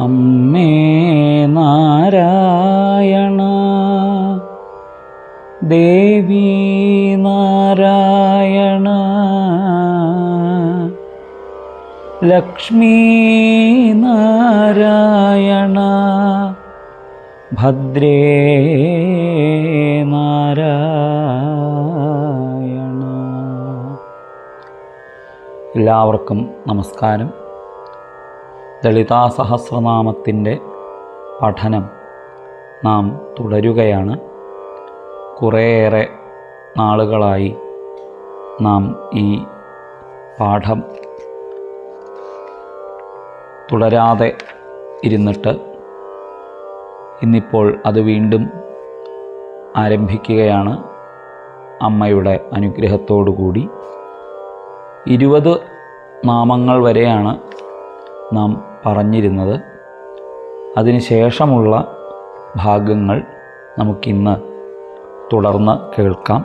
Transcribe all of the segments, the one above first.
അമ്മേ നാരായണ ദേവി നാരായണ ലക്ഷ്മീ നാരായണ ഭദ്രേ നാരായണ. എല്ലാവർക്കും നമസ്കാരം. ലളിതാ സഹസ്രനാമത്തിന്റെ പഠനം നാം തുടരുകയാണ്. കുറേയേറെ നാളുകളായി നാം ഈ പാഠം തുടരാതെ ഇരുന്നിട്ട് ഇന്നിപ്പോൾ അത് വീണ്ടും ആരംഭിക്കുകയാണ്. അമ്മയുടെ അനുഗ്രഹത്തോടുകൂടി. ഇരുപത് നാമങ്ങൾ വരെയാണ് നാം പറഞ്ഞിരുന്നത്. അതിനുശേഷമുള്ള ഭാഗങ്ങൾ നമുക്കിന്ന് തുടർന്ന് കേൾക്കാം.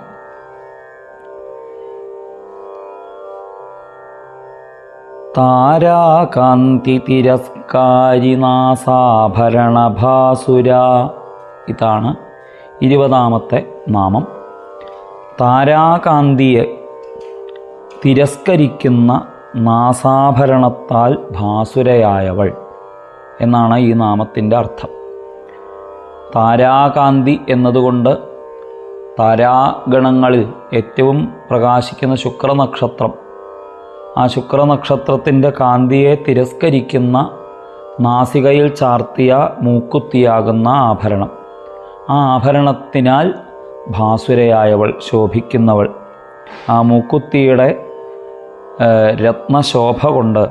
താരാകാന്തി തിരസ്കാരിനാസാഭരണഭാസുര ഇതാണ് ഇരുപതാമത്തെ നാമം. താരാകാന്തിയെ തിരസ്കരിക്കുന്ന നാസാഭരണത്താൽ ഭാസുരയായവൾ എന്നാണ് ഈ നാമത്തിന്റെ അർത്ഥം. താരാകാന്തി എന്നതുകൊണ്ട് താരാഗണങ്ങളിൽ ഏറ്റവും പ്രകാശിക്കുന്ന ശുക്രനക്ഷത്രം. ആ ശുക്രനക്ഷത്രത്തിന്റെ കാന്തിയെ തിരസ്കരിക്കുന്ന നാസികയിൽ ചാർത്തിയ മൂക്കുത്തിയാകുന്ന ആഭരണം. ആ ആഭരണത്തിനാൽ ഭാസുരയായവൾ ശോഭിക്കുന്നവൾ. ആ മൂക്കുത്തിയുടെ രത്നശോഭ കൊണ്ട്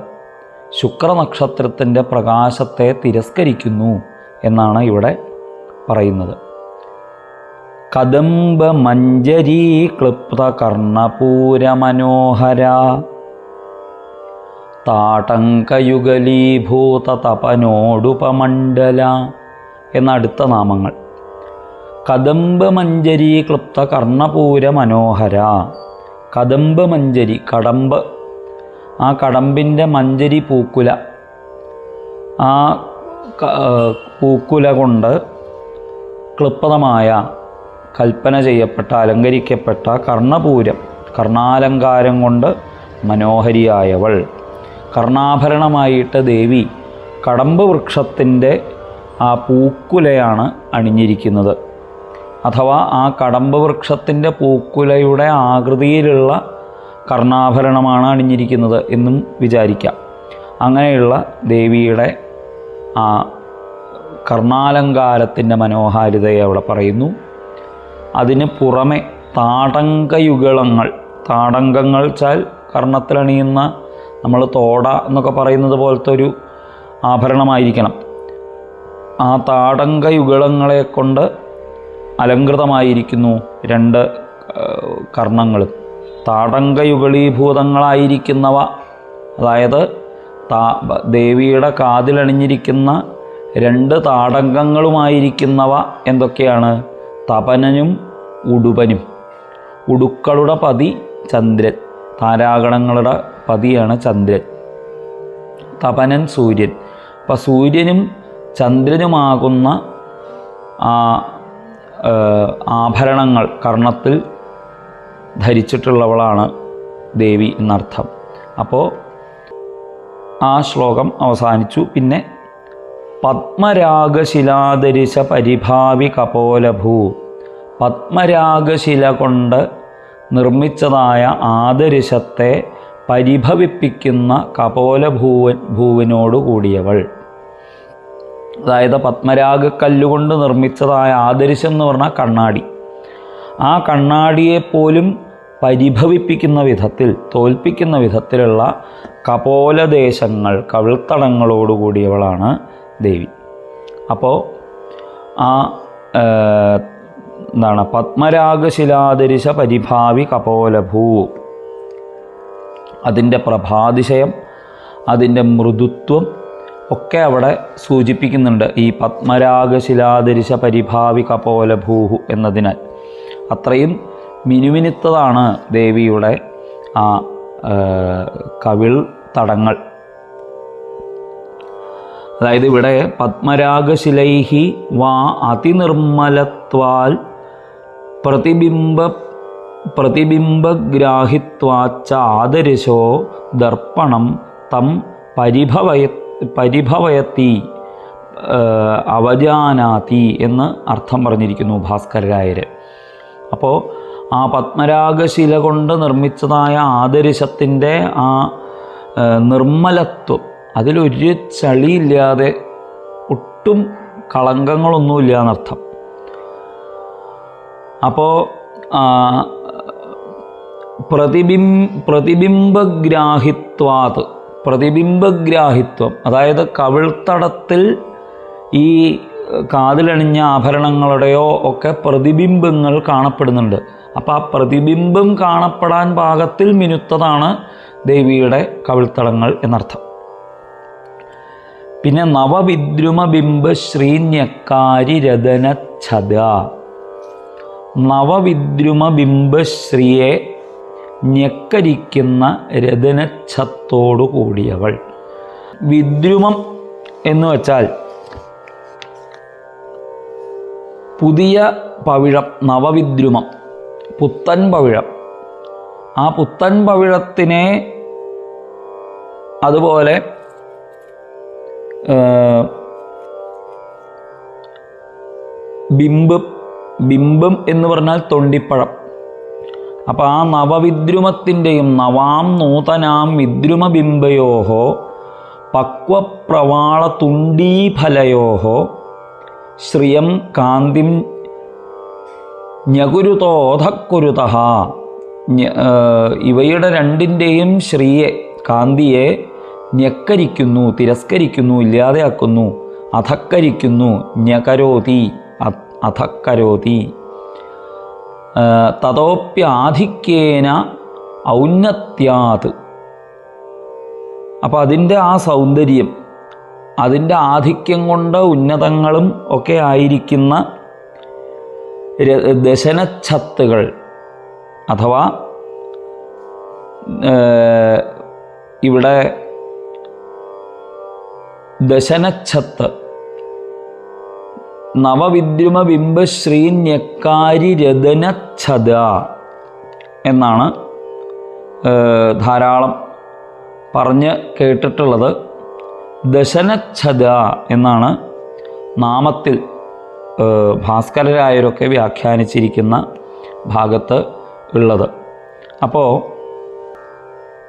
ശുക്രനക്ഷത്രത്തിന്റെ പ്രകാശത്തെ തിരസ്കരിക്കുന്നു എന്നാണ് ഇവിടെ പറയുന്നത്. കദംബ മഞ്ജരീ ക്ലിപ്ത കർണപൂരമനോഹര താടങ്കയുഗലീഭൂത തപനോടുപമണ്ഡല എന്ന അടുത്ത നാമങ്ങൾ. കദംബ മഞ്ജരി ക്ലിപ്ത കർണപൂര മനോഹര കദംബ മഞ്ജരി കടമ്പ് ആ കടമ്പിന്റെ മഞ്ചരി പൂക്കുല. ആ പൂക്കുല കൊണ്ട് ക്ലിപ്പതമായ കൽപ്പന ചെയ്യപ്പെട്ട അലങ്കരിക്കപ്പെട്ട കർണപൂരം കർണാലങ്കാരം കൊണ്ട് മനോഹരിയായവൾ. കർണാഭരണമായിട്ട് ദേവി കടമ്പ് വൃക്ഷത്തിന്റെ ആ പൂക്കുലയാണ് അണിഞ്ഞിരിക്കുന്നത്. അഥവാ ആ കടമ്പ് വൃക്ഷത്തിന്റെ പൂക്കുലയുടെ ആകൃതിയിലുള്ള കർണാഭരണമാണ് അണിഞ്ഞിരിക്കുന്നത് എന്നും വിചാരിക്കാം. അങ്ങനെയുള്ള ദേവിയുടെ ആ കർണാലങ്കാരത്തിന്റെ മനോഹാരിതയെ അവിടെ പറയുന്നു. അതിന് പുറമെ താടങ്കയുഗളങ്ങൾ താടങ്കങ്ങൾ വെച്ചാൽ കർണത്തിലണിയുന്ന നമ്മൾ തോട എന്നൊക്കെ പറയുന്നത് പോലത്തെ ഒരു ആഭരണമായിരിക്കണം. ആ താടങ്കയുഗളങ്ങളെ കൊണ്ട് അലങ്കൃതമായിരിക്കുന്നു രണ്ട് കർണങ്ങൾ. താടങ്കയുഗളീഭൂതങ്ങളായിരിക്കുന്നവ. അതായത് താ ദേവിയുടെ കാതിലണിഞ്ഞിരിക്കുന്ന രണ്ട് താടങ്കങ്ങളുമായിരിക്കുന്നവ എന്തൊക്കെയാണ്? തപനനും ഉടുപനും. ഉടുക്കളുടെ പതി ചന്ദ്രൻ. താരാഗണങ്ങളുടെ പതിയാണ് ചന്ദ്രൻ. തപനൻ സൂര്യൻ. അപ്പം സൂര്യനും ചന്ദ്രനുമാകുന്ന ആഭരണങ്ങൾ കർണത്തിൽ ധരിച്ചിട്ടുള്ളവളാണ് ദേവി എന്നർത്ഥം. അപ്പോൾ ആ ശ്ലോകം അവസാനിച്ചു. പിന്നെ പത്മരാഗശിലാദരിശ പരിഭാവി കപോലഭൂ. പത്മരാഗശില കൊണ്ട് നിർമ്മിച്ചതായ ആദരിശത്തെ പരിഭവിപ്പിക്കുന്ന കപോലഭൂവൻ ഭൂവിനോട് കൂടിയവൾ. അതായത് പത്മരാഗക്കല്ലുകൊണ്ട് നിർമ്മിച്ചതായ ആദരിശം എന്ന് പറഞ്ഞാൽ കണ്ണാടി. ആ കണ്ണാടിയെപ്പോലും പരിഭവിപ്പിക്കുന്ന വിധത്തിൽ തോൽപ്പിക്കുന്ന വിധത്തിലുള്ള കപോലദേശങ്ങൾ കവിൾത്തടങ്ങളോടുകൂടിയവളാണ് ദേവി. അപ്പോൾ ആ എന്താണ് പത്മരാഗശിലാദരിശ പരിഭാവി കപോലഭൂ. അതിന്റെ പ്രഭാതിശയം അതിന്റെ മൃദുത്വം ഒക്കെ അവിടെ സൂചിപ്പിക്കുന്നുണ്ട്. ഈ പത്മരാഗശിലാദരിശ പരിഭാവി കപോലഭൂഹു എന്നതിനാൽ. അത്രയും മിനുമിനുത്തതാണ് ദേവിയുടെ ആ കവിൾ തടങ്ങൾ. അതായത് ഇവിടെ പത്മരാഗശിലൈഹി വാ അതിനിർമ്മലത്വാൽ പ്രതിബിംബ പ്രതിബിംബഗ്രാഹിത്വാച്ച ആദരിശോ ദർപ്പണം തം പരിഭവയ പരിഭവയത്തി അവജാനാതി എന്ന് അർത്ഥം പറഞ്ഞിരിക്കുന്നു ഭാസ്കരരായർ അപ്പോൾ ആ പത്മരാഗശില കൊണ്ട് നിർമ്മിച്ചതായ ആദരിശത്തിന്റെ ആ നിർമ്മലത്വം. അതിലൊരു ചളിയില്ലാതെ ഒട്ടും കളങ്കങ്ങളൊന്നുമില്ല എന്നർത്ഥം അപ്പോൾ പ്രതിബിം പ്രതിബിംബഗ്രാഹിത്വാത് പ്രതിബിംബഗ്രാഹിത്വം അതായത് കവിൾത്തടത്തിൽ ഈ കാതിലണിഞ്ഞ ആഭരണങ്ങളുടെയോ ഒക്കെ പ്രതിബിംബങ്ങൾ കാണപ്പെടുന്നുണ്ട്. അപ്പോൾ ആ പ്രതിബിംബം കാണപ്പെടാൻ പാകത്തിൽ മിനുത്തതാണ് ദേവിയുടെ കവിൾത്തടങ്ങൾ എന്നർത്ഥം. പിന്നെ നവവിദ്രുമബിംബ ശ്രീന്യക്കാരി രതന രതനച്ഛത നവവിദ്രുമബിംബശ്രീയെ ഞെക്കരിക്കുന്ന രതനച്ഛത്തോടു കൂടിയവൾ. വിദ്രുമം എന്ന് വച്ചാൽ പുതിയ പവിഴം നവവിദ്രുമം. പുത്തൻ പവിഴം. ആ പുത്തൻ പവിഴത്തിനെ അതുപോലെ ബിംബ് ബിംബം എന്ന് പറഞ്ഞാൽ തൊണ്ടിപ്പഴം. അപ്പോൾ ആ നവവിദ്രുമത്തിന്റെയും നവാം നൂതനാം വിദ്രുമബിംബയോഹോ പക്വപ്രവാള തുണ്ടീഫലയോഹോ ശ്രിയം കാന്തിം ഞകുരുതോധക്കുരുത ഇവയുടെ രണ്ടിന്റെയും ശ്രീയെ കാന്തിയെ ഞെക്കരിക്കുന്നു തിരസ്കരിക്കുന്നു ഇല്ലാതെയാക്കുന്നു. അധക്കരിക്കുന്നു ഞകരോതി അധക്കരോതി. തഥോപ്യാധിക്യേന ഔന്നത്യാത്. അപ്പോൾ അതിന്റെ ആ സൗന്ദര്യം അതിന്റെ ആധിക്യം കൊണ്ട് ഉന്നതങ്ങളും ഒക്കെ ആയിരിക്കുന്ന ദശനച്ഛത്തുകൾ അഥവാ ഇവിടെ ദശനച്ഛത്ത് നവവിദ്രുമ ബിംബശ്രീന്യക്കാരി രതനച്ഛത എന്നാണ് ധാരാളം പറഞ്ഞ് കേട്ടിട്ടുള്ളത്. ദശനച്ഛത എന്നാണ് നാമത്തിൽ ഭാസ്കരരായരൊക്കെ വ്യാഖ്യാനിച്ചിരിക്കുന്ന ഭാഗത്ത് ഉള്ളത്. അപ്പോൾ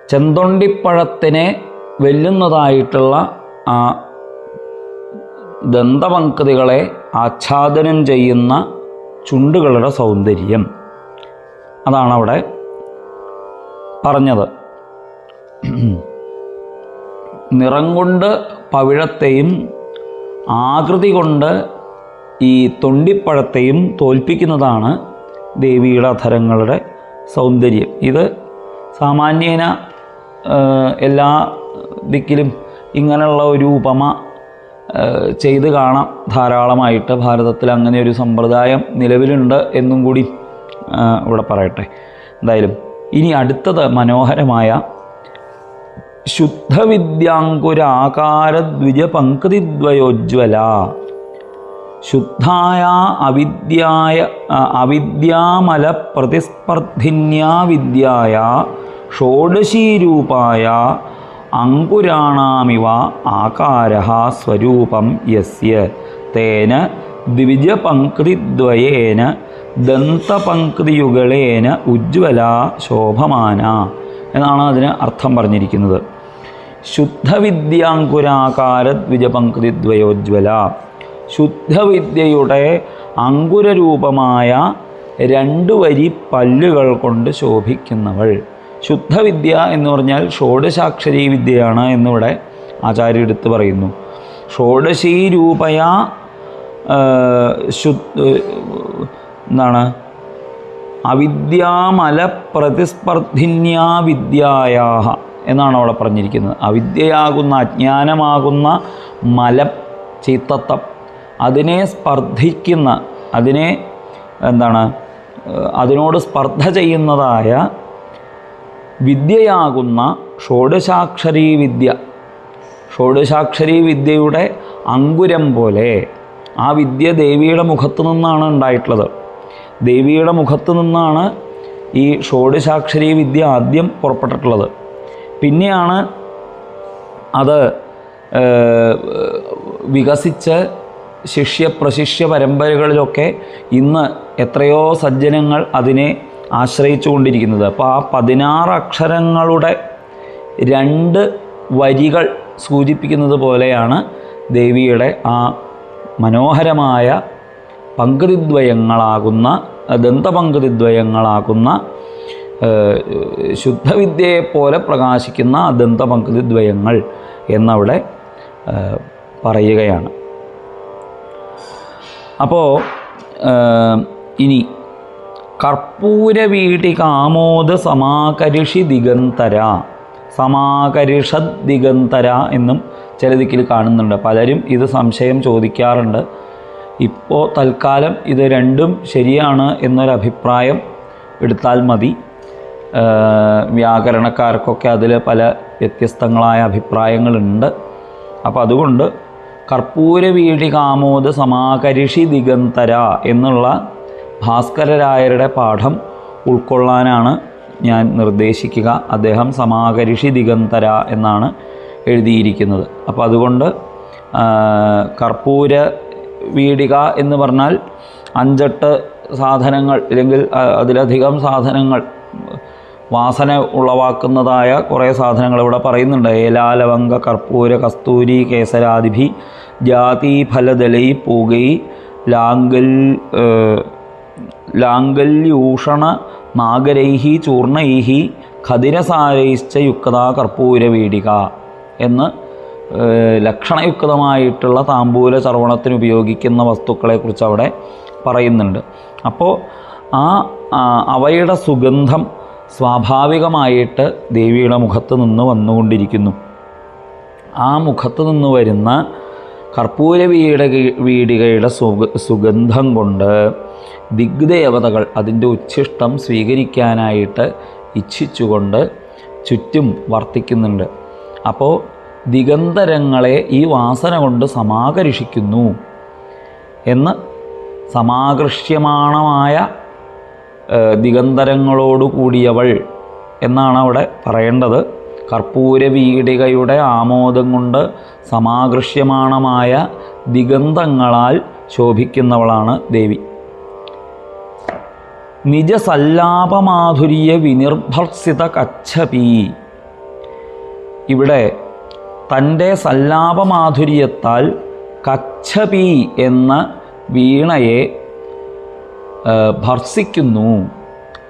ചെന്തൊണ്ടിപ്പഴത്തിനെ വെല്ലുന്നതായിട്ടുള്ള ആ ദന്തപങ്ക്തികളെ ആച്ഛാദനം ചെയ്യുന്ന ചുണ്ടുകളുടെ സൗന്ദര്യം. അതാണ് അവിടെ പറഞ്ഞത്. നിറം കൊണ്ട് പവിഴത്തെയും ആകൃതി കൊണ്ട് ഈ തൊണ്ടിപ്പഴത്തെയും തോൽപ്പിക്കുന്നതാണ് ദേവിയുടെ അധരങ്ങളുടെ സൗന്ദര്യം. ഇത് സാമാന്യേന എല്ലാ ദിക്കിലും ഇങ്ങനെയുള്ള ഒരു ഉപമ ചെയ്ത് കാണാം. ധാരാളമായിട്ട് ഭാരതത്തിൽ അങ്ങനെ ഒരു സമ്പ്രദായം നിലവിലുണ്ട് എന്നും കൂടി ഇവിടെ പറയട്ടെ. എന്തായാലും ഇനി അടുത്തത് മനോഹരമായ ശുദ്ധവിദ്യാങ്കുരാകാരദ്വിജപങ്ക്തിദ്വയോജ്വല. ശുദ്ധായ അവിദ്യായ അവിദ്യാമല പ്രതിസ്പർദ്ധിന്യാ വിദ്യായ ഷോഡശീരൂപായ അങ്കുരാണാമിവ ആകാര സ്വരൂപം യസ്യ. തേന ദ്വിജപങ്ക്തിദ്വയേന ദന്തപങ്ക്തിയുകളേന ഉജ്ജ്വല ശോഭമാന എന്നാണ് അതിന് അർത്ഥം പറഞ്ഞിരിക്കുന്നത്. ശുദ്ധവിദ്യാങ്കുരാകാര ദ്വിജപങ്ക്തിദ്വയോജ്വല ശുദ്ധവിദ്യയുടെ അങ്കുരരൂപമായ രണ്ടു വരി പല്ലുകൾ കൊണ്ട് ശോഭിക്കുന്നവൾ. ശുദ്ധവിദ്യ എന്ന് പറഞ്ഞാൽ ഷോഡശാക്ഷരി വിദ്യയാണ് എന്നിവിടെ ആചാര്യ എടുത്ത് പറയുന്നു. ഷോഡശീ രൂപയ ശു എന്താണ്? അവിദ്യാമല പ്രതിസ്പർദ്ധിന്യാ വിദ്യായാഹ എന്നാണ് അവിടെ പറഞ്ഞിരിക്കുന്നത്. അവിദ്യയാകുന്ന അജ്ഞാനമാകുന്ന മലം ചീത്തത്തം അതിനെ സ്പർദ്ധിക്കുന്ന അതിനെ എന്താണ് അതിനോട് സ്പർദ്ധ ചെയ്യുന്നതായ വിദ്യയാകുന്ന ഷോഡശാക്ഷരീ വിദ്യ. ഷോഡശാക്ഷരി വിദ്യയുടെ അങ്കുരം പോലെ ആ വിദ്യ ദേവിയുടെ മുഖത്തു നിന്നാണ് ഉണ്ടായിട്ടുള്ളത്. ദേവിയുടെ മുഖത്തു നിന്നാണ് ഈ ഷോഡശാക്ഷരി വിദ്യ ആദ്യം പുറപ്പെട്ടിട്ടുള്ളത്. പിന്നെയാണ് അത് വികസിച്ച് ശിഷ്യ പ്രശിഷ്യ പരമ്പരകളിലൊക്കെ ഇന്ന് എത്രയോ സജ്ജനങ്ങൾ അതിനെ ആശ്രയിച്ചു കൊണ്ടിരിക്കുന്നത് അപ്പോൾ ആ പതിനാറ് അക്ഷരങ്ങളുടെ രണ്ട് വരികൾ സൂചിപ്പിക്കുന്നത് പോലെയാണ് ദേവിയുടെ ആ മനോഹരമായ പങ്കുതിദ്വയങ്ങളാകുന്ന ദന്തപങ്കുതിദ്വയങ്ങളാകുന്ന ശുദ്ധവിദ്യയെപ്പോലെ പ്രകാശിക്കുന്ന ദന്തപങ്കുതിദ്വയങ്ങൾ എന്നവിടെ പറയുകയാണ്. അപ്പോൾ ഇനി കർപ്പൂര വീട്ടി കർപ്പൂരവീടികാമോദ സമാകരിഷി ദിഗന്തര സമാകരിഷദ് ദിഗന്തര എന്നും ചില ദിക്കിൽ കാണുന്നുണ്ട് പലരും ഇത് സംശയം ചോദിക്കാറുണ്ട്. ഇപ്പോൾ തൽക്കാലം ഇത് രണ്ടും ശരിയാണ് എന്നൊരഭിപ്രായം എടുത്താൽ മതി. വ്യാകരണക്കാർക്കൊക്കെ അതിൽ പല വ്യത്യസ്തങ്ങളായ അഭിപ്രായങ്ങളുണ്ട്. അപ്പോൾ അതുകൊണ്ട് കർപ്പൂര വീഴി കാമോദ് സമാകരിഷി ദിഗന്തര എന്നുള്ള ഭാസ്കരരായരുടെ പാഠം ഉൾക്കൊള്ളാനാണ് ഞാൻ നിർദ്ദേശിക്കുക. അദ്ദേഹം സമാകരിഷി ദിഗന്തര എന്നാണ് എഴുതിയിരിക്കുന്നത്. അപ്പോൾ അതുകൊണ്ട് കർപ്പൂര വീടിക എന്ന് പറഞ്ഞാൽ അഞ്ചെട്ട് സാധനങ്ങൾ അല്ലെങ്കിൽ അതിലധികം സാധനങ്ങൾ വാസന ഉളവാക്കുന്നതായ കുറേ സാധനങ്ങൾ ഇവിടെ പറയുന്നുണ്ട്. ഏലാലവങ്ക കർപ്പൂര കസ്തൂരി കേസരാദിഭി ജാതി ഫലദലൈ പൂകൈ ലാംഗൽ ലാംഗല്യൂഷണ നാഗരൈഹി ചൂർണൈഹി ഖദിരസാരൈശ്ച യുക്ത കർപ്പൂരവീടിക എന്ന് ലക്ഷണയുക്തമായിട്ടുള്ള താമ്പൂല ചർവണത്തിന് ഉപയോഗിക്കുന്ന വസ്തുക്കളെക്കുറിച്ച് അവിടെ പറയുന്നുണ്ട്. അപ്പോൾ ആ, അവയുടെ സുഗന്ധം സ്വാഭാവികമായിട്ട് ദേവിയുടെ മുഖത്ത് നിന്ന് വന്നുകൊണ്ടിരിക്കുന്നു. ആ മുഖത്ത് നിന്ന് വരുന്ന കർപ്പൂര വീട വീടികയുടെ സുഗ സുഗന്ധം കൊണ്ട് ദിഗ്ദേവതകൾ അതിന്റെ ഉച്ഛിഷ്ടം സ്വീകരിക്കാനായിട്ട് ഇച്ഛിച്ചുകൊണ്ട് ചുറ്റും വർത്തിക്കുന്നുണ്ട്. അപ്പോൾ ദിഗന്തരങ്ങളെ ഈ വാസന കൊണ്ട് സമാകർഷിക്കുന്നു എന്ന് സമാകർഷ്യമാണമായ ഏഹ്, ദിഗന്തരങ്ങളോടു കൂടിയവൾ എന്നാണ് അവിടെ പറയേണ്ടത്. കർപ്പൂര വീടികയുടെ ആമോദം കൊണ്ട് സമാകൃഷ്യമാണമായ ദിഗന്തങ്ങളാൽ ശോഭിക്കുന്നവളാണ് ദേവി. നിജസല്ലാപമാധുര്യ വിനിർഭർസിത കച്ഛപി. ഇവിടെ തന്റെ സല്ലാപമാധുര്യത്താൽ കച്ഛപി എന്ന വീണയെ ഭർസിക്കുന്നു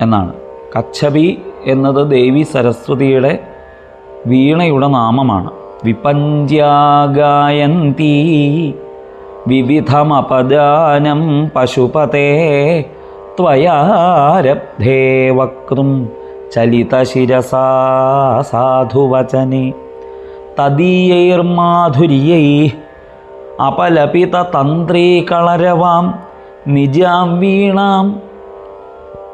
എന്നാണ്. കച്ഛപി എന്നത് ദേവി സരസ്വതിയുടെ വീണയുടെ നാമമാണ്. വിപഞ്ചാഗായന്തി വിവിധമപദാനം പശുപതേ ത്വയാരബ്ധേ വക്തും ചലിതശിരസാ സാധുവചനെ. തദീയൈർമാധുര്യൈ അപലപിതതന്ത്രീകളരവാം നിജാം വീണാം.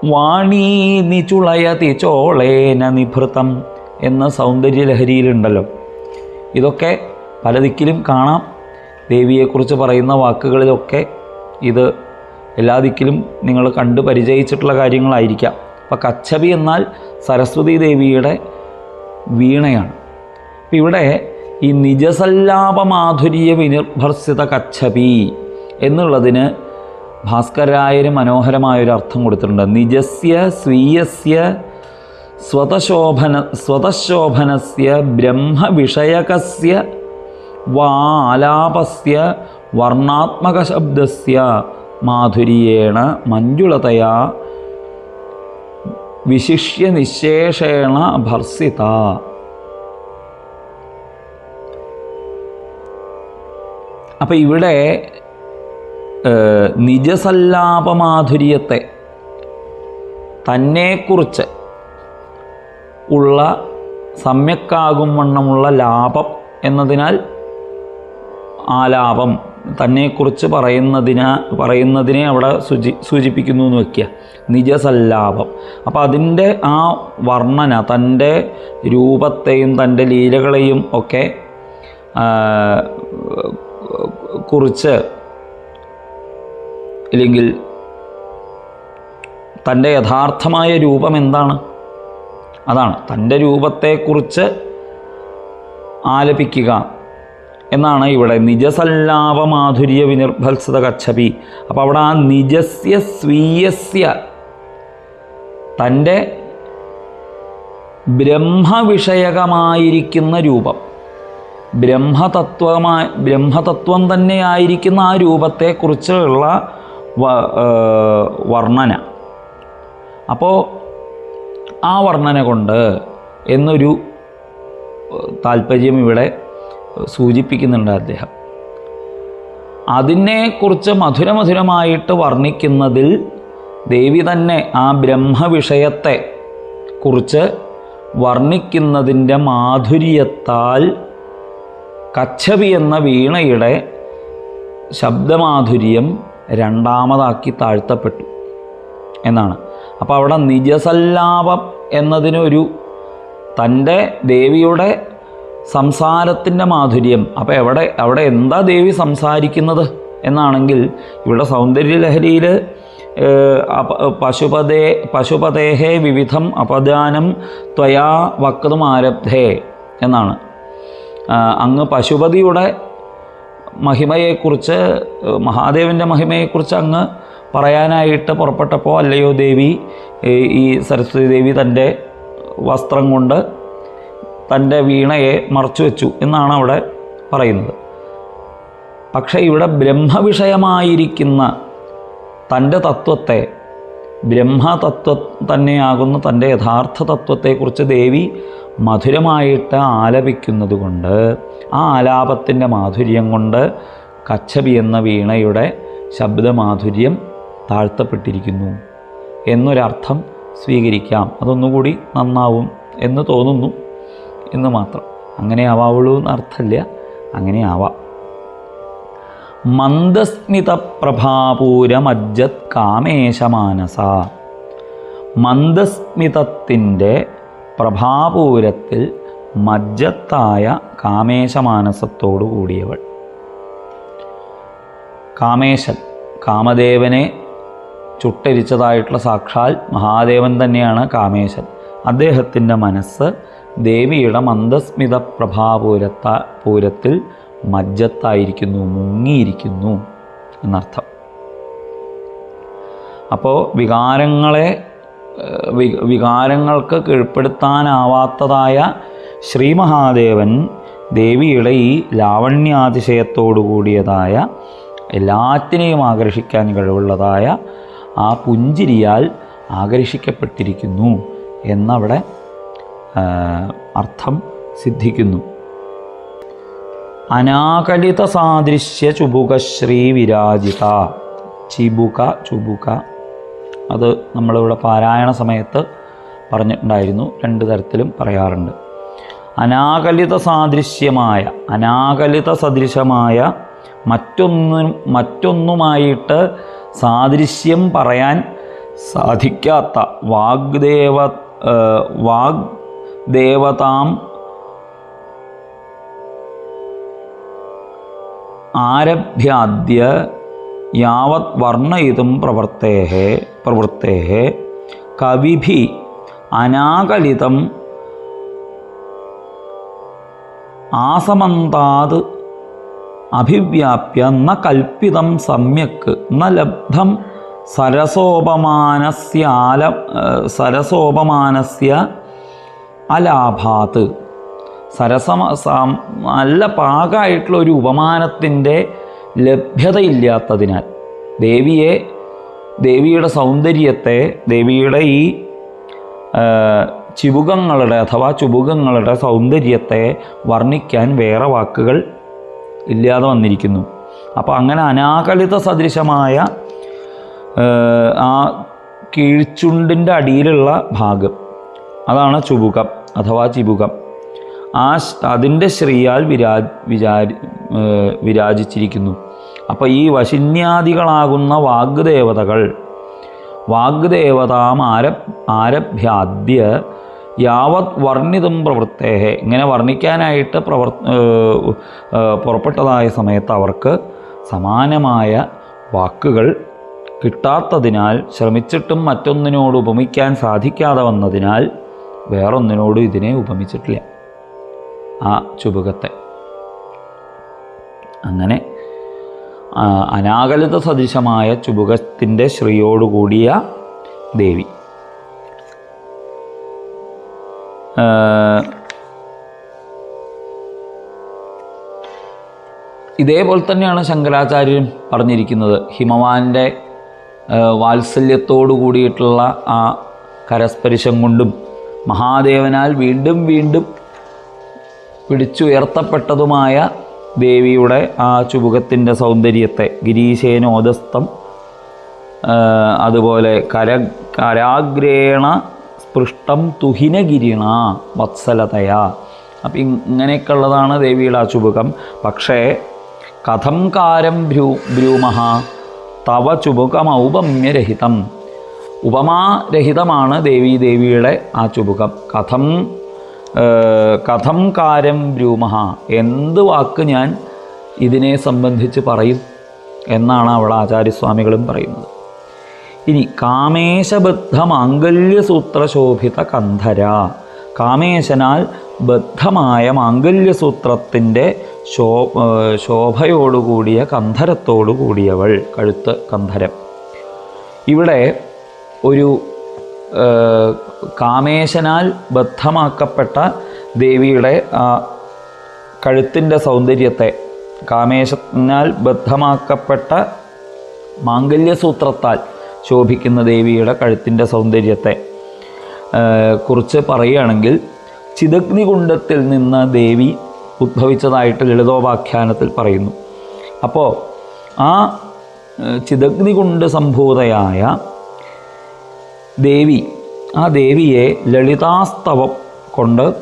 വാണീ നിചുളയതി ചോളേന നിഭൃതം എന്ന സൗന്ദര്യലഹരിയിലുണ്ടല്ലോ. ഇതൊക്കെ പല ദിക്കിലും കാണാം. ദേവിയെക്കുറിച്ച് പറയുന്ന വാക്കുകളിലൊക്കെ ഇത് എല്ലാ ദിക്കിലും നിങ്ങൾ കണ്ട് പരിചയിച്ചിട്ടുള്ള കാര്യങ്ങളായിരിക്കാം. അപ്പോൾ കച്ചബി എന്നാൽ സരസ്വതി ദേവിയുടെ വീണയാണ്. അപ്പം ഇവിടെ ഈ നിജസല്ലാപമാധുര്യ വിനിർഭർസിത കച്ചബി എന്നുള്ളതിന് ഭാസ്കരായര് മനോഹരമായൊരു അർത്ഥം കൊടുത്തിട്ടുണ്ട്. നിജസ്യ സ്വീയസ്യ സ്വതശോഭന സ്വതശോഭനസ്യ ബ്രഹ്മവിഷയകസ്യ വാലാപസ്യ വർണാത്മകശബ്ദസ്യ മാധുര്യേണ മഞ്ജുളതയാ വിശിഷ്യ നിശേഷേണ ഭർസിത. അപ്പം ഇവിടെ നിജസല്ലാപമാധുര്യത്തെ തന്നെക്കുറിച്ച് ഉള്ള സമ്യക്കാകും വണ്ണമുള്ള ലാഭം എന്നതിനാൽ ആലാപം തന്നെക്കുറിച്ച് പറയുന്നതിനാ പറയുന്നതിനെ അവിടെ സൂചി സൂചിപ്പിക്കുന്നു എന്ന് വയ്ക്കുക നിജസല്ലാപം. അപ്പോൾ അതിന്റെ ആ വർണന തന്റെ രൂപത്തെയും തന്റെ ലീലകളെയും ഒക്കെ കുറിച്ച് ഇല്ലെങ്കിൽ തന്റെ യഥാർത്ഥമായ രൂപം എന്താണ്? അതാണ് തന്റെ രൂപത്തെക്കുറിച്ച് ആലപിക്കുക എന്നാണ് ഇവിടെ നിജസല്ലാപ മാധുര്യ വിനിർഭത്സത കച്ഛപി അപ്പോൾ അവിടെ ആ നിജസ്യ സ്വീയസ്യ തന്റെ ബ്രഹ്മവിഷയകമായിരിക്കുന്ന രൂപം ബ്രഹ്മതത്വമായി ബ്രഹ്മതത്വം തന്നെയായിരിക്കുന്ന ആ രൂപത്തെക്കുറിച്ചുള്ള വർണന. അപ്പോൾ ആ വർണന കൊണ്ട് എന്നൊരു താല്പര്യം ഇവിടെ സൂചിപ്പിക്കുന്നുണ്ട് അദ്ദേഹം. അതിനെക്കുറിച്ച് മധുരമധുരമായിട്ട് വർണിക്കുന്നതിൽ ദേവി തന്നെ ആ ബ്രഹ്മവിഷയത്തെ കുറിച്ച് വർണിക്കുന്നതിന്റെ മാധുര്യത്താൽ കച്ചവി എന്ന വീണയുടെ ശബ്ദമാധുര്യം രണ്ടാമതാക്കി താഴ്ത്തപ്പെട്ടു എന്നാണ്. അപ്പോൾ അവിടെ നിജസല്ലാപം എന്നതിനൊരു തന്റെ ദേവിയുടെ സംസാരത്തിന്റെ മാധുര്യം. അപ്പോൾ എവിടെ അവിടെ എന്താ ദേവി സംസാരിക്കുന്നത് എന്നാണെങ്കിൽ ഇവിടെ സൗന്ദര്യലഹരിയിൽ പശുപതേ പശുപതേഹേ വിവിധം അപദാനം ത്വയാ വക്തും ആരബ്ധേ എന്നാണ് അങ്ങ് പശുപതിയുടെ മഹിമയെക്കുറിച്ച് മഹാദേവന്റെ മഹിമയെക്കുറിച്ച് അങ്ങ് പറയാനായിട്ട് പുറപ്പെട്ടപ്പോൾ അല്ലയോ ദേവി ഈ സരസ്വതി ദേവി തന്റെ വസ്ത്രം കൊണ്ട് തന്റെ വീണയെ മറച്ചു വെച്ചു എന്നാണ് അവിടെ പറയുന്നത്. പക്ഷേ ഇവിടെ ബ്രഹ്മവിഷയമായിരിക്കുന്ന തന്റെ തത്വത്തെ ബ്രഹ്മതത്വം തന്നെയാകുന്ന തന്റെ യഥാർത്ഥ തത്വത്തെക്കുറിച്ച് ദേവി മധുരമായിട്ട് ആലപിക്കുന്നത് കൊണ്ട് ആ ആലാപത്തിന്റെ മാധുര്യം കൊണ്ട് കച്ചബി എന്ന വീണയുടെ ശബ്ദമാധുര്യം താഴ്ത്തപ്പെട്ടിരിക്കുന്നു എന്നൊരർത്ഥം സ്വീകരിക്കാം. അതൊന്നുകൂടി നന്നാവും എന്ന് തോന്നുന്നു എന്ന് മാത്രം. അങ്ങനെ ആവാവുള്ളൂ എന്നർത്ഥമില്ല. അങ്ങനെ ആവാം. മന്ദസ്മിത പ്രഭാപൂരമജ്ജത് കാമേശമാനസ മന്ദസ്മിതത്തിന്റെ പ്രഭാപൂരത്തിൽ മജ്ജത്തായ കാമേശമാനസത്തോടു കൂടിയവൾ. കാമേശൻ കാമദേവനെ ചുട്ടരിച്ചതായിട്ടുള്ള സാക്ഷാൽ മഹാദേവൻ തന്നെയാണ് കാമേശൻ. അദ്ദേഹത്തിന്റെ മനസ്സ് ദേവിയുടെ മന്ദസ്മിത പ്രഭാപൂരത്ത പൂരത്തിൽ മജ്ജത്തായിരിക്കുന്നു മുങ്ങിയിരിക്കുന്നു എന്നർത്ഥം. അപ്പോൾ വികാരങ്ങളെ വികാരങ്ങൾക്ക് കീഴ്പ്പെടുത്താനാവാത്തതായ ശ്രീ മഹാദേവൻ ദേവിയുടെ ഈ ലാവണ്യാതിശയത്തോടു കൂടിയതായ എല്ലാത്തിനെയും ആകർഷിക്കാൻ കഴിവുള്ളതായ ആ പുഞ്ചിരിയാൽ ആകർഷിക്കപ്പെട്ടിരിക്കുന്നു എന്നവിടെ അർത്ഥം സിദ്ധിക്കുന്നു. അനാകലിത സാദൃശ്യ ചുബുക ശ്രീ വിരാജിത. ചിബുക ചുബുക. അത് നമ്മളിവിടെ പാരായണ സമയത്ത് പറഞ്ഞിട്ടുണ്ടായിരുന്നു. രണ്ട് തരത്തിലും പറയാറുണ്ട്. അനാകലിത സാദൃശ്യമായ അനാകലിത സദൃശമായ മറ്റൊന്നും മറ്റൊന്നുമായിട്ട് സാദൃശ്യം പറയാൻ സാധിക്കാത്ത വാഗ്ദേവ വാഗ്ദേവതാം ആരഭ്യാദ്യ യാവത് വർണയിതും പ്രവർത്തേഹ പ്രവൃത്തേഹ. കവിഭി അനാകലിതം ആസമന്താത് അഭിവ്യാപ്യ ന കൽപ്പിതം സമ്യക് ന ലബ്ധം സരസോപമാനസ്യാല സരസോപമാനസ്യ അലാഭാത്. സരസമ നല്ല പാകമായിട്ടുള്ള ഒരു ഉപമാനത്തിന്റെ ലഭ്യതയില്ലാത്തതിനാൽ ദേവിയെ ദേവിയുടെ സൗന്ദര്യത്തെ ദേവിയുടെ ഈ ചിബുകങ്ങളുടെ അഥവാ ചുബുകങ്ങളുടെ സൗന്ദര്യത്തെ വർണിക്കാൻ വേറെ വാക്കുകൾ ഇല്ലാതെ വന്നിരിക്കുന്നു. അപ്പോൾ അങ്ങനെ അനാകലിത സദൃശമായ ആ, കീഴ്ച്ചുണ്ടിന്റെ അടിയിലുള്ള ഭാഗം അതാണ് ചുബുകം അഥവാ ചിബുകം. ആ അതിന്റെ ശ്രീയാൽ വിരാ വിചാരി വിരാജിച്ചിരിക്കുന്നു. അപ്പോൾ ഈ വശിന്യാദികളാകുന്ന വാഗ്ദേവതകൾ വാഗ്ദേവതാം ആര ആരഭ്യാദ്യ യാവത് വർണിതും പ്രവൃത്തേഹെ. ഇങ്ങനെ വർണിക്കാനായിട്ട് പ്രവർ പുറപ്പെട്ടതായ സമയത്ത് അവർക്ക് സമാനമായ വാക്കുകൾ കിട്ടാത്തതിനാൽ ശ്രമിച്ചിട്ടും മറ്റൊന്നിനോട് ഉപമിക്കാൻ സാധിക്കാതെ വന്നതിനാൽ വേറൊന്നിനോടും ഇതിനെ ഉപമിച്ചിട്ടില്ല. ആ ചുബുകത്തെ. അങ്ങനെ അനാകലിത സദൃശമായ ചുബുകത്തിന്റെ ശ്രീയോടുകൂടിയ ദേവി. ഇതേപോലെ തന്നെയാണ് ശങ്കരാചാര്യരും പറഞ്ഞിരിക്കുന്നത്. ഹിമവാന്റെ ആ, വാത്സല്യത്തോടു കൂടിയിട്ടുള്ള ആ കരസ്പരിശം കൊണ്ടും മഹാദേവനാൽ വീണ്ടും വീണ്ടും പിടിച്ചുയർത്തപ്പെട്ടതുമായ ദേവിയുടെ ആ ചുബുകത്തിന്റെ സൗന്ദര്യത്തെ ഗിരീശേനോദസ്തം അതുപോലെ കര കരാഗ്രേണ സ്പൃഷ്ടം തുഹിനഗിരിണ വത്സലതയാ. അപ്പം ഇങ്ങനെയൊക്കെയുള്ളതാണ് ദേവിയുടെ ആ ചുബുകം പക്ഷേ കഥം കാരം ഭ്രൂ ഭ്രൂമഹ തവ ചുബുകമൗപമ്യരഹിതം ഉപമാരഹിതമാണ് ദേവി ദേവിയുടെ ആ ചുബുകം കഥം കഥം കാരം ബ്രൂമഹ എന്ത് വാക്ക് ഞാൻ ഇതിനെ സംബന്ധിച്ച് പറയും എന്നാണ് അവിടെ ആചാര്യസ്വാമികളും പറയുന്നത്. ഇനി കാമേശബദ്ധ മാംഗല്യസൂത്രശോഭിത കന്ധര. കാമേശനാൽ ബദ്ധമായ മാംഗല്യസൂത്രത്തിന്റെ ശോ ശോഭയോടുകൂടിയ കന്ധരത്തോടു കൂടിയവൾ കഴുത്ത് കന്ധരം. ഇവിടെ ഒരു കാമേശനാൽ ബദ്ധമാക്കപ്പെട്ട ദേവിയുടെ ആ കഴുത്തിന്റെ സൗന്ദര്യത്തെ കാമേശനാൽ ബദ്ധമാക്കപ്പെട്ട മാംഗല്യസൂത്രത്താൽ ശോഭിക്കുന്ന ദേവിയുടെ കഴുത്തിന്റെ സൗന്ദര്യത്തെ കുറിച്ച് പറയുകയാണെങ്കിൽ ചിതഗ്നികുണ്ടത്തിൽ നിന്ന് ദേവി ഉദ്ഭവിച്ചതായിട്ട് ലളിതോപാഖ്യാനത്തിൽ പറയുന്നു. അപ്പോൾ ആ ചിതഗ്നികുണ്ട് സംഭൂതയായ ദേവി. ആ ദേവിയെ ലളിതാസ്തവം കൊണ്ട്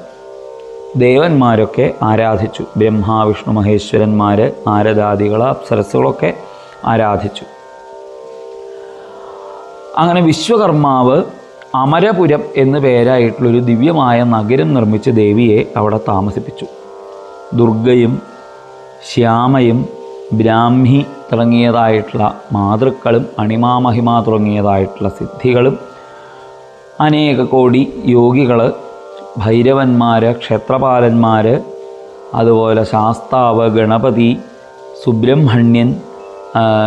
ദേവന്മാരൊക്കെ ആരാധിച്ചു. ബ്രഹ്മ വിഷ്ണു മഹേശ്വരന്മാർ ആരദാദികൾ അപ്സരസുകളൊക്കെ ആരാധിച്ചു. അങ്ങനെ വിശ്വകർമാവ് അമരപുരം എന്നു പേരായിട്ടുള്ളൊരു ദിവ്യമായ നഗരം നിർമ്മിച്ച് ദേവിയെ അവിടെ താമസിപ്പിച്ചു. ദുർഗയും ശ്യാമയും ബ്രാഹ്മി തുടങ്ങിയതായിട്ടുള്ള മാതൃക്കളും അണിമാമഹിമ തുടങ്ങിയതായിട്ടുള്ള സിദ്ധികളും അനേക കോടി യോഗികൾ ഭൈരവന്മാർ ക്ഷേത്രപാലന്മാർ അതുപോലെ ശാസ്താവ് ഗണപതി സുബ്രഹ്മണ്യൻ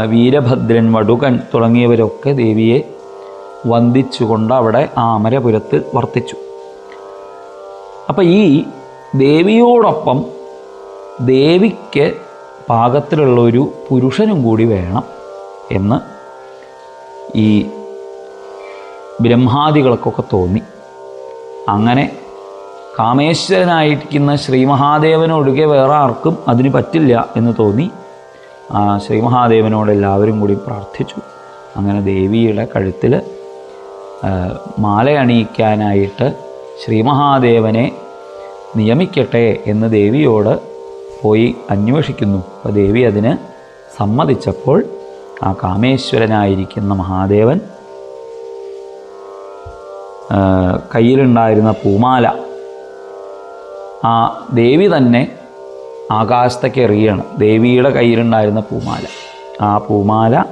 വീരഭദ്രൻ വടുകൻ തുടങ്ങിയവരൊക്കെ ദേവിയെ വന്ദിച്ചുകൊണ്ട് അവിടെ ആമരപുരത്ത് വർത്തിച്ചു. അപ്പം ഈ ദേവിയോടൊപ്പം ദേവിക്ക് പാകത്തിലുള്ള ഒരു പുരുഷനും കൂടി വേണം എന്ന് ഈ ബ്രഹ്മാദികൾക്കൊക്കെ തോന്നി. അങ്ങനെ കാമേശ്വരനായിരിക്കുന്ന ശ്രീ മഹാദേവനൊഴികെ വേറെ ആർക്കും അതിന് പറ്റില്ല എന്ന് തോന്നി. ശ്രീ മഹാദേവനോട് എല്ലാവരും കൂടി പ്രാർത്ഥിച്ചു. അങ്ങനെ ദേവിയുടെ കഴുത്തിൽ മാലയണിയിക്കാനായിട്ട് ശ്രീ മഹാദേവനെ നിയമിക്കട്ടെ എന്ന് ദേവിയോട് പോയി അന്വേഷിക്കുന്നു. അപ്പോൾ ദേവി അതിന് സമ്മതിച്ചപ്പോൾ ആ കാമേശ്വരനായിരിക്കുന്ന മഹാദേവൻ കയ്യിലുണ്ടായിരുന്ന പൂമാല. ആ ദേവി തന്നെ ആകാശത്തേക്ക് എറിയാണ് ദേവിയുടെ കയ്യിലുണ്ടായിരുന്ന പൂമാല. ആ പൂമാല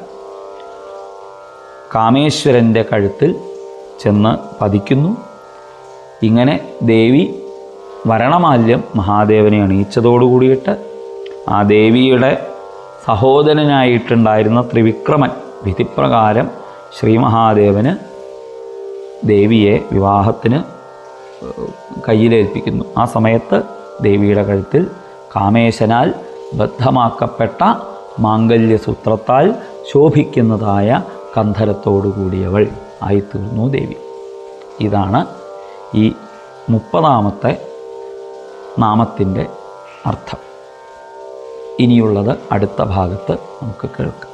കാമേശ്വരന്റെ കഴുത്തിൽ ചെന്ന് പതിക്കുന്നു. ഇങ്ങനെ ദേവി വരണമാല്യം മഹാദേവനെ അണിയിച്ചതോടു കൂടിയിട്ട് ആ ദേവിയുടെ സഹോദരനായിട്ടുണ്ടായിരുന്ന ത്രിവിക്രമൻ വിധിപ്രകാരം ശ്രീ മഹാദേവന് ദേവിയെ വിവാഹത്തിന് കയ്യിലേൽപ്പിക്കുന്നു. ആ സമയത്ത് ദേവിയുടെ കഴുത്തിൽ കാമേശനാൽ ബദ്ധമാക്കപ്പെട്ട മാംഗല്യസൂത്രത്താൽ ശോഭിക്കുന്നതായ കന്ധരത്തോടു കൂടിയവൾ ആയിത്തീർന്നു ദേവി. ഇതാണ് ഈ മുപ്പതാമത്തെ നാമത്തിന്റെ അർത്ഥം. ഇനിയുള്ളത് അടുത്ത ഭാഗത്ത് നമുക്ക് കേൾക്കാം.